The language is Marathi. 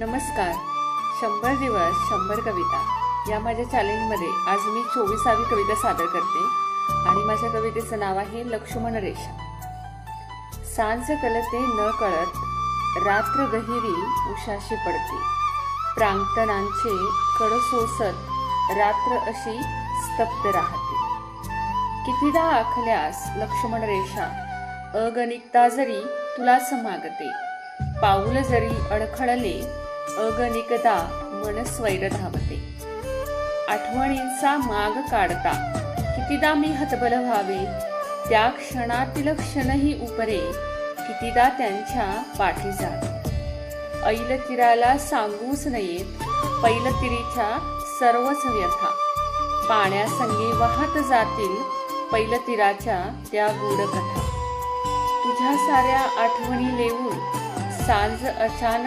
नमस्कार. शंभर दिवस शंभर कविता. या माझ्या चॅलेंजमध्ये आज मी चोवीसावी कविता सादर करते. आणि माझ्या कवितेचं नाव आहे लक्ष्मण रेषा. सांज कलते न कळत रात्र गहिरी उशाशी पडते. प्रांगणांचे कड सोसत रात्र अशी स्तब्ध राहते. कितीदा आखल्यास लक्ष्मण रेषा अगणिकता जरी तुला समागते पाऊल जरी अडखळले अगणिकदा मन स्वैर धावते. आठवणींचा माग काढता. कितीदा मी हतबल व्हावे त्या क्षणातील क्षणही उपरे कितीदा त्यांच्या पाठी जात ऐल तिराला सांगूच नयेत पैलतीरीच्या सर्वच व्यथा. पाण्यासंगे वाहत जातील पैलतीराच्या त्या गूढ कथा. तुझ्या साऱ्या आठवणी लेवून सांज अचानक